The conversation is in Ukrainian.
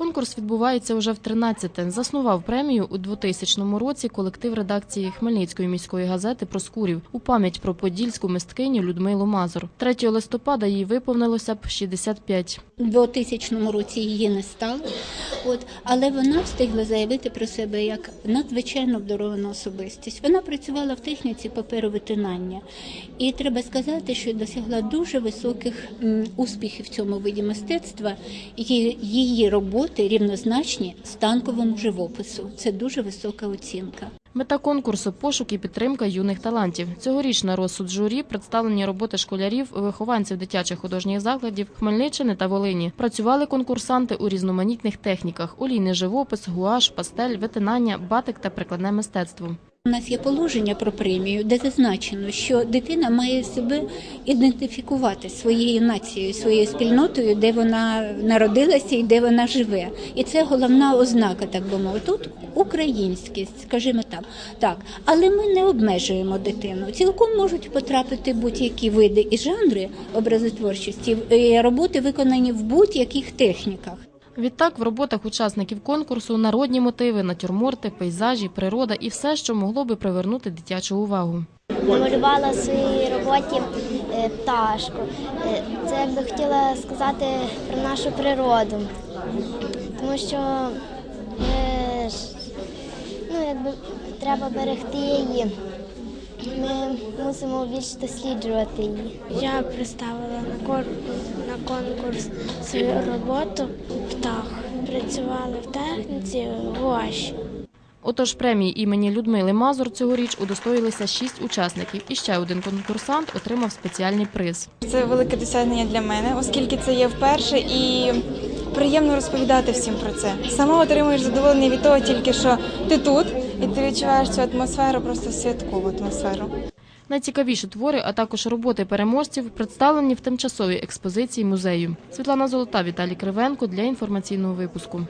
Конкурс відбувається уже в 13-те. Заснував премію у 2000 році колектив редакції Хмельницької міської газети Проскурів у пам'ять про подільську мисткиню Людмилу Мазур. 3 листопада їй виповнилося б 65. У 2000 році її не стало, от, але вона встигла заявити про себе як надзвичайно обдарована особистість. Вона працювала в техніці паперовитинання. І треба сказати, що досягла дуже високих успіхів в цьому виді мистецтва. Її, її роботи рівнозначні станковому живопису. Це дуже висока оцінка. Мета конкурсу пошук і підтримка юних талантів. Цьогоріч на розсуд журі представлені роботи школярів, вихованців дитячих художніх закладів Хмельниччини та Волині. Працювали конкурсанти у різноманітних техніках: олійний живопис, гуаш, пастель, витинання, батик та прикладне мистецтво. У нас є положення про премію, де зазначено, що дитина має себе ідентифікувати своєю нацією, своєю спільнотою, де вона народилася і де вона живе. І це головна ознака, так би мовити. Тут українськість, скажімо так. Так, але ми не обмежуємо дитину. Цілком можуть потрапити будь-які види і жанри образотворчості, е, роботи виконані в будь-яких техніках. Відтак, в роботах учасників конкурсу народні мотиви, натюрморти, пейзажі, природа і все, що могло би привернути дитячу увагу. Намалювала в своїй роботі е, пташку. Е, Це я би хотіла сказати про нашу природу, тому що е, ну, якби, треба берегти її. Ми мусимо більше досліджувати її. Я представила на конкурс, на конкурс свою роботу птах. Працювала в техніці гуаші. Отож, премії імені Людмили Мазур цьогоріч удостоїлися шість учасників, і ще один конкурсант отримав спеціальний приз. Це велике досягнення для мене, оскільки це є вперше і приємно розповідати всім про це. Сама отримуєш задоволення від того, тільки що ти тут, і ти відчуваєш цю атмосферу, просто святкову атмосферу. Найцікавіші твори, а також роботи переможців представлені в тимчасовій експозиції музею. Світлана Золота, Віталій Кривенко для інформаційного випуску.